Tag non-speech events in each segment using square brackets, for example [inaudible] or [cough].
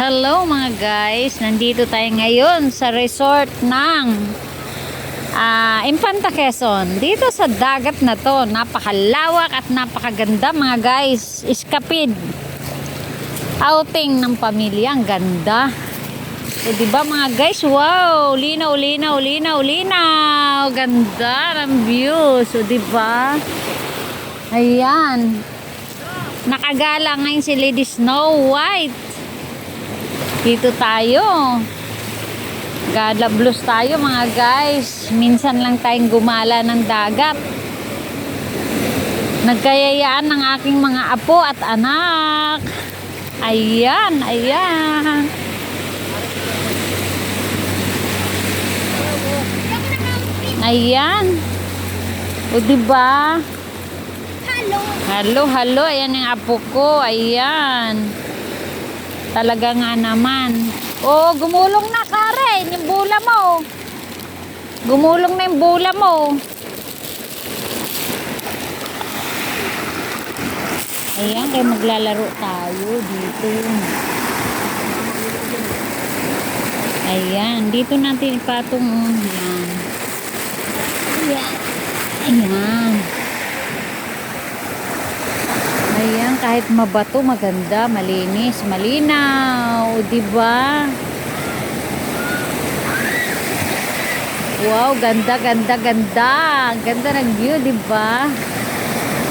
Hello mga guys, nandito tayo ngayon sa resort ng ah, Infanta Quezon. Dito sa dagat na to, napakalawak at napakaganda mga guys. Iskapid. Outing ng pamilya, ang ganda. O di ba mga guys, wow, linaw, linaw, linaw, linaw. Ganda ng views, o di ba? Ayan. Nakagala ngayon si Lady Snow White. Dito tayo. Gala blues tayo mga guys. Minsan lang tayong gumala ng dagat. Nagkayayaan ng aking mga apo at anak. Ayan, ayan. Ayan. O diba? Hello. Halo, halo. Ayan yung apo ko. Ayan. Talaga nga naman. Oh, gumulong na, Karen. Yung bula mo. Gumulong na yung bula mo. Ayan, kaya maglalaro tayo dito. Ayan, dito natin ipatong. oh. Ayan. Ayan. Ayan. Ayan, kahit mabato, maganda, malinis, malinaw, 'di ba? Wow, ganda, ganda, ganda. Ganda ng view, 'di ba?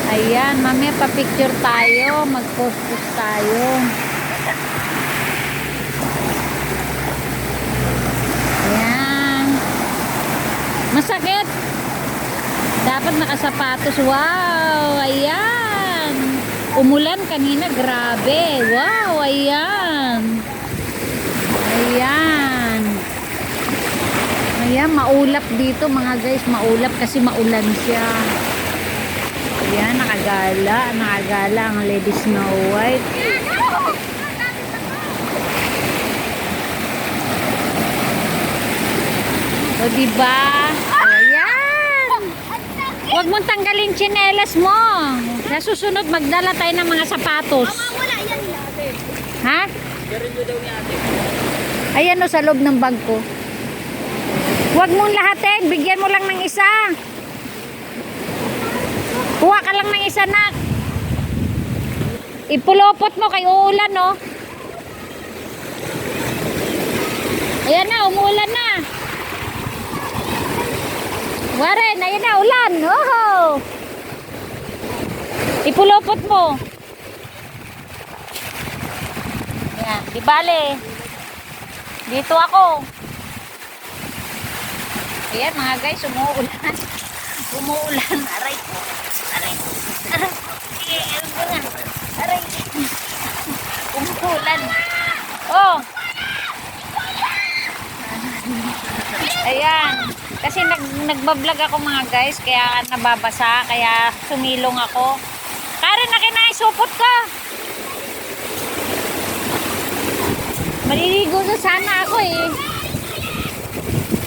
Ayan, mamaya pa-picture tayo, mag-post-post tayo. Ayan. Masakit. Dapat nakasapatos. Wow, ayan. Umulan kanina, grabe. Wow, ayan. Ayan. Ayan, maulap dito mga guys. Maulap kasi maulan siya. Ayan, nakagala. Nakagala ang Lady Snow White. O, diba? Ayan. Huwag mong tanggalin tsinelas mo. Sa susunod, magdala tayo ng mga sapatos. Wala yan. Ha? Ayan o, sa loob ng bag ko. Huwag mong lahatin. Bigyan mo lang ng isa. Kuha ka lang ng isa, nak. Ipulopot mo kay uulan, no? Ayan na, umuulan na. Waren, ayan na, ulan. Oh! Ipulopot mo. Ayan, di bale. Dito ako. Ayan mga guys, umuulan. [laughs] Umuulan. Aray ko. Aray ko. Aray ko. Aray. Umuulan. Oh. Ayan. Kasi nag, nagbablog ako mga guys, kaya nababasa, kaya sumilong ako. Karen, nakinaisupot ka. Maliligo na sana ako eh.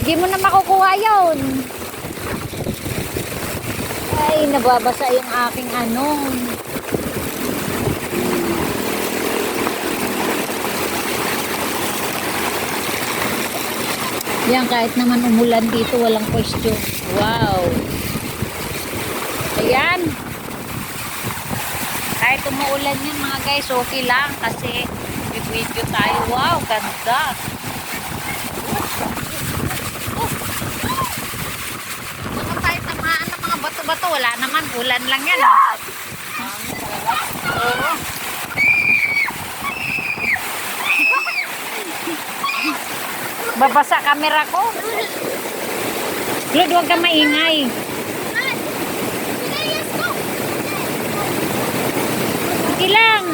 Hindi mo na makukuha yun. Ay, nababasa yung aking ano. Yan, kahit naman umulan dito, walang question. Wow. Ayan. Kahit umuulan yun mga guys, okay lang kasi video tayo. Wow, ganda. Baka tayo tamaan ng mga bato-bato. Wala naman, ulan lang yan. oh. Oo. Babasa camera ko. Lord, huwag ka maingay. Sige lang.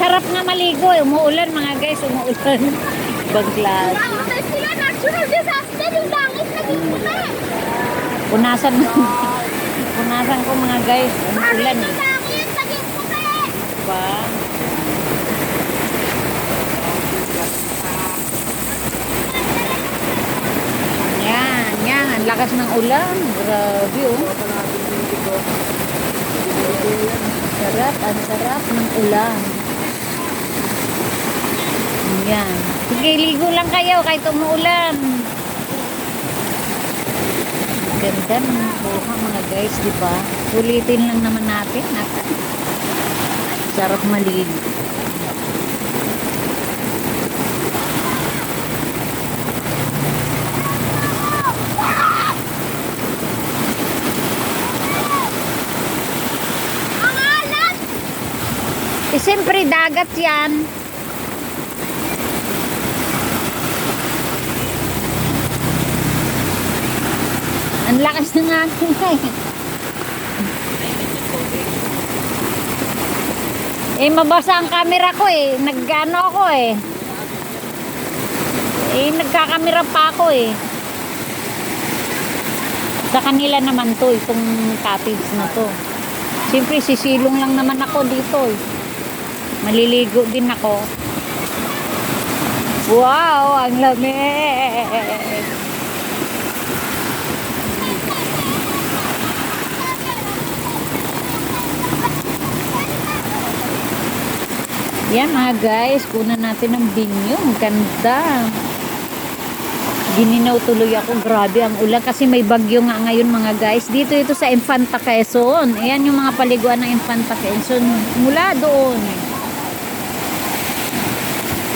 Sarap nga maligo. eh. Umuulan mga guys, umuulan. [laughs] Baglas. Mamatay sila. Natural disaster. Yung langit naging puti. Punasan [laughs] Punasan ko mga guys. Umuulan. Yung eh. langit naging puti. Diba? Yan, yan. Ang lakas ng ulan. Grabe oh. Sarap, ang sarap ng ulan. Yan. Sige, ligo lang kayo kahit umuulan. Ganda ng buha mga guys, di ba? Ulitin lang naman natin. At sarap maligo. Ang alat! Eh, siyempre, dagat yan. Ang lakas ng akin eh. Eh, mabasa ang camera ko eh. Nag-ano ako eh. Eh, nagkakamera pa ako eh. Sa kanila naman to, itong cottage na to. Siyempre, sisilong lang naman ako dito eh. Maliligo din ako. Wow, ang lamig! Yan mga guys, kunan natin ng binyo. Ang Ganda. Gininaw tuloy ako. Grabe ang ulan kasi may bagyo nga ngayon mga guys. Dito ito sa Infanta Quezon. Ayan yung mga paliguan ng Infanta Quezon. Mula doon.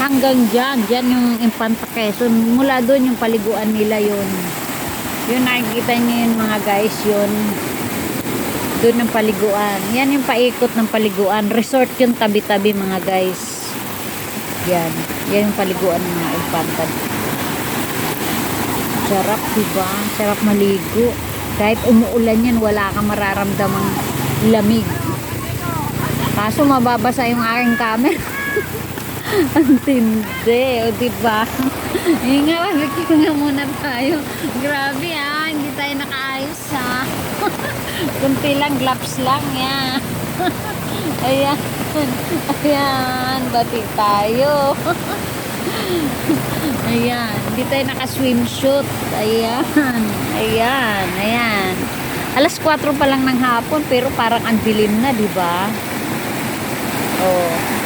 Hanggang dyan. Dyan yung Infanta Quezon. Mula doon yung paliguan nila yun. Yun nakikita niyo yun mga guys yun. Doon ang paliguan. Yan yung paikot ng paliguan. Resort yung tabi-tabi mga guys. Yan. Yan yung paliguan ng mga Infanta. Sarap, diba? Sarap maligo. Kahit umuulan yan, wala kang mararamdamang lamig. Kaso mababasa yung aking camera. [laughs] Ang tindi, o diba? Yung nga, bigyan nga muna tayo. Grabe ah, hindi tayo nakaayos ha. [laughs] Kunti lang, gloves lang yan. [laughs] Ayan. Ayan, bati tayo. [laughs] Ayan, hindi tayo naka-swimsuit. Ayan, ayan, ayan. Alas 4 pa lang ng hapon, pero parang ang dilim na, di ba? Oh.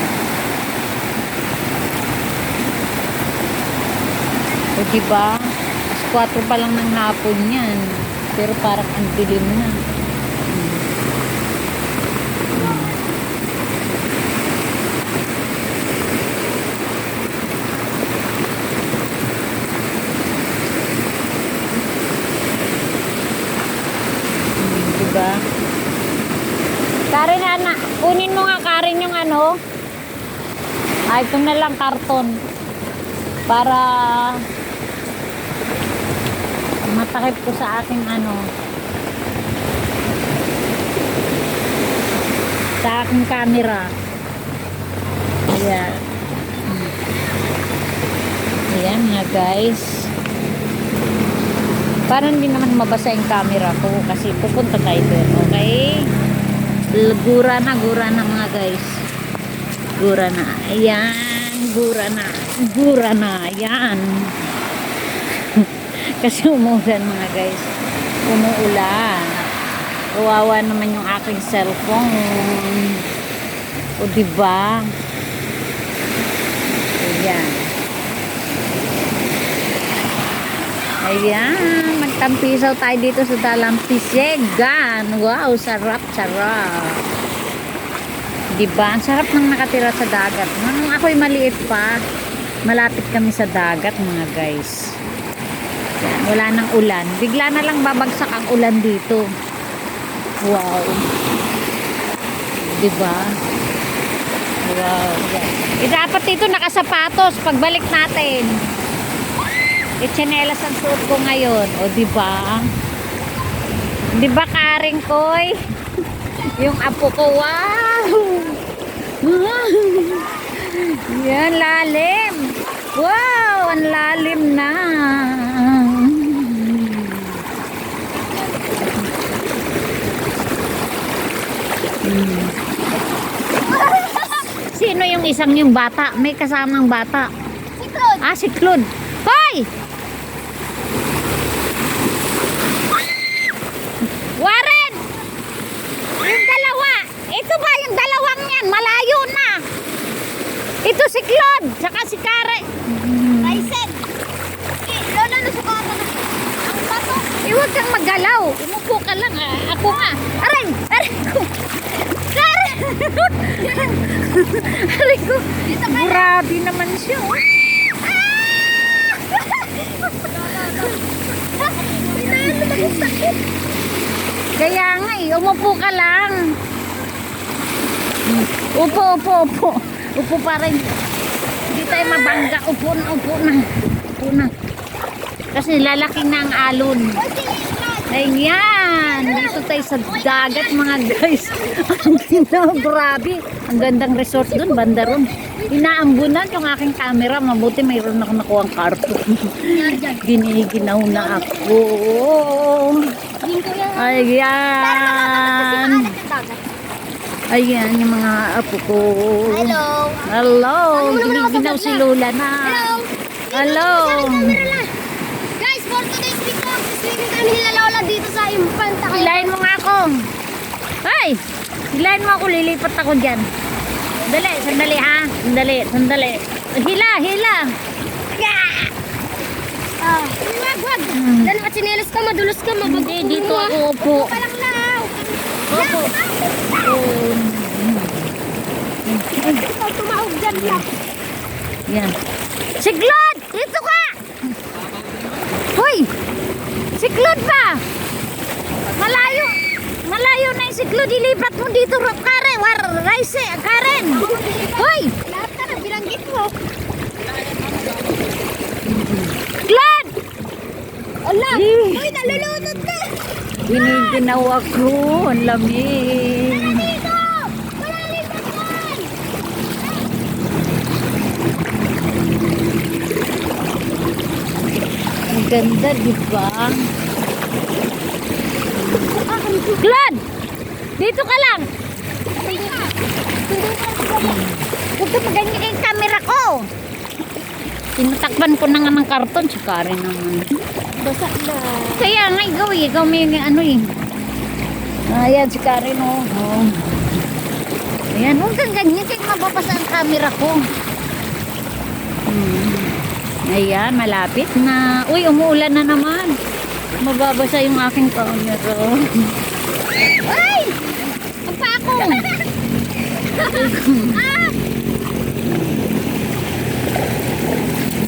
O, di ba? Alas 4 pa lang ng hapon yan. Pero parang ang dilim na. Diba? Karen, anak, kunin mo nga Karen yung ano. Ah, ito na lang karton. Para matakip ko sa aking ano. Sa aking camera. Ayan. Ayan nga guys. Para hindi naman mabasa yung camera ko kasi pupunta tayo doon, okay? Gura na, gura na mga guys. Gura na. Ayan, gura na. Gura na. Ayan. [laughs] kasi umuulan mga guys. Umuulan. Kawawa naman yung aking cellphone. O diba? Ayan. Ayan, magtampisaw tayo dito sa Dalampisegan. Wow, sarap, sarap. Diba? Ang sarap nang nakatira sa dagat. Nung ako'y maliit pa, malapit kami sa dagat mga guys. Yan, wala nang ulan. Bigla na lang babagsak ang ulan dito. Wow. Diba? Wow. Yan. Eh, dapat dito nakasapatos pagbalik natin. Eh, tsinelas ang suot ko ngayon. O, di ba? Di ba, Karing Koy? [laughs] Yung apo ko, wow! [laughs] Yan, lalim. Wow, ang lalim na. [laughs] Sino yung isang yung bata? May kasamang bata. Si Claude. Ah, si Claude. Hoy! Warren! Yung dalawa. Ito ba yung dalawang yan? Malayo na. Ito si Claude. Tsaka si Karen. Hmm. Tyson. Lola na sa kama na. Ang bato. Eh, huwag kang magalaw. Umupo ka lang. Ah. Ako nga. Aray! Aray! Aray ko! Grabe naman siya. oh. Kaya nga eh, umupo ka lang. Upo, upo, upo. Upo pa rin. Hindi tayo mabangga. Upo na, upo na. Upo na. Kasi lalaki na ang alon. Ayan! Dito tayo sa dagat mga guys. [laughs] Ang ginawa, grabe. Ang gandang resort dun, banda ron. Inaambunan yung aking camera. Mabuti mayroon ako nakuha ang karton. [laughs] Giniginaw na ako. Ayan. Ayan yung mga apo ko. Hello. Hello. Giniginaw si Lola na. Hello. Hello. Guys, for today's video, swimming kami nila Lola dito sa Infanta. Hilahin mo nga ako. Ay! Hilahin mo ako, lilipat ako dyan. Dali, sandali ha. Sandali, sandali. Hila, hila. Ah, wag, wag. Hmm. Dahil nakatsinelas ka, madulos ka, mabago. Hindi, dito ako upo. Palang law. Opo. Oh. Ikaw tumawag dyan lang. Yan. Siglod! Dito ka! Hoy! Siglod pa! Malayo! Malayo na yung siglod. Ilipat mo dito, Karen. War, Rice, Karen. Hoy! Lahat ka na, bilanggit mo. Glad! Ala, uy, nalulutot ka. Giniginaw ako. Ang lamig. Dito! Yan! Ang ganda, di ba? Glad! Dito ka lang! Huwag ka maganyan yung camera ko! Tinatakpan ko na nga ng karton. Si Karen naman. Basa na. Kaya nga, ikaw eh. Ikaw may ano eh. Ayan, si Karen oh. oh. Ayan, huwag kang ganyan. Kaya mababasa ang camera ko. Hmm. Ayan, malapit na. Uy, umuulan na naman. Mababasa yung aking camera. Ay! Ang pa ako! [laughs]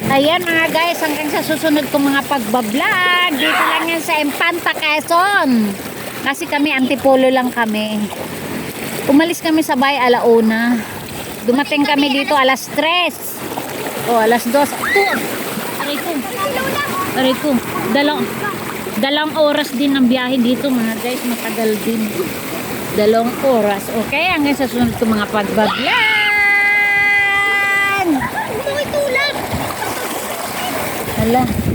Ayan mga guys, hanggang sa susunod kong mga pagbablog. Dito lang yan sa Empanta, Quezon. Kasi kami, antipolo lang kami. Umalis kami sa bay alauna. Dumating kami dito alas 3. O, alas 2. Ito. Aray ko. Aray ko. Dalawang, dalawang oras din ang biyahe dito mga guys. Matagal din. Dalawang oras. Okay, hanggang sa susunod kong mga pagbablog. Umuwi tulak. Hala.